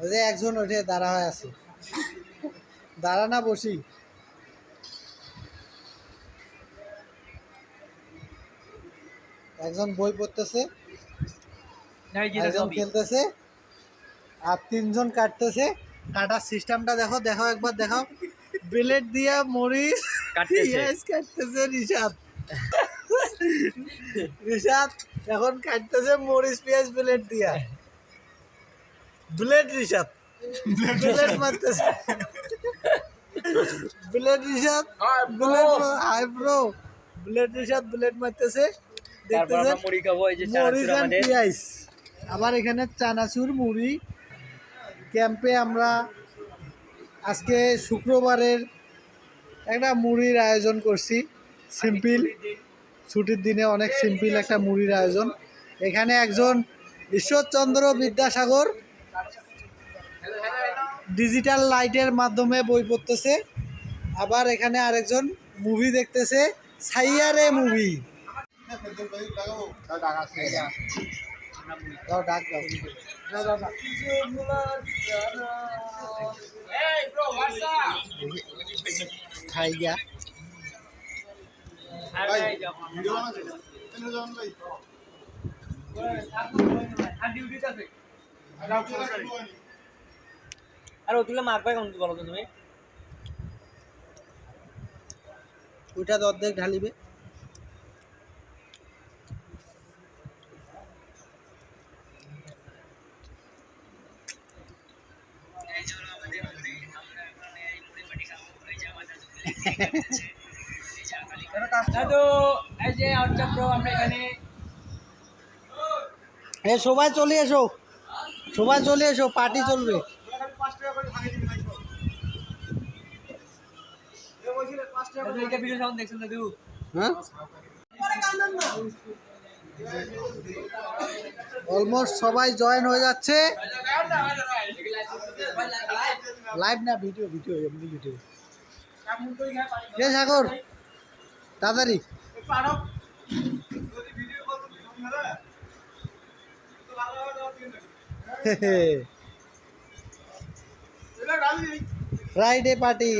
ওই যে একজন ওঠে দাঁড়া হয়ে আছে। দাঁড়া না বসি। একজন বই পড়তেছে একজন খেলতেছে আর তিনজন কাটতেছে। কাটার সিস্টেমটা দেখো দেখো একবার দেখো। ব্লেড দিয়া মরিচ কাটতেছে। রিশাদ রিশাদ এখন কাটতেছে মরিচ পেঁয়াজ ব্লেড দিয়া। ব্লেড রিশাদ ব্লেড মারতেছে blade Rishad blade hi bro blade Rishad blade মারতেছে দেখতেছেন মুড়ি আমাদের। পেঁয়াজ আবার এখানে চানাচুর মুড়ি। ক্যাম্পে আমরা আজকে শুক্রবারের একটা মুড়ির আয়োজন করছি। সিম্পল ছুটির দিনে অনেক সিম্পল একটা মুড়ির আয়োজন। এখানে একজন ঈশ্বরচন্দ্র বিদ্যাসাগর ডিজিটাল লাইটের মাধ্যমে বই পড়তেছে। আবার এখানে আরেকজন মুভি দেখতেছে সাইয়ারে মুভি দাও ডাক দাও। খাই গিয়া আর ওগুলো মারবে কেমন বলো তো তুমি? ওইটা তো অর্ধেক ঢালিবে। তো এই যে চক্র আমরা এখানে এ সবাই চলে এসো। সবাই চলে এসো পার্টি চলবে। অলমোস্ট সবাই জয়েন হয়ে যাচ্ছে। লাইভ না ভিডিও ভিডিও এমনি ভিডিও। কে সাগর তাড়াতাড়ি। Friday party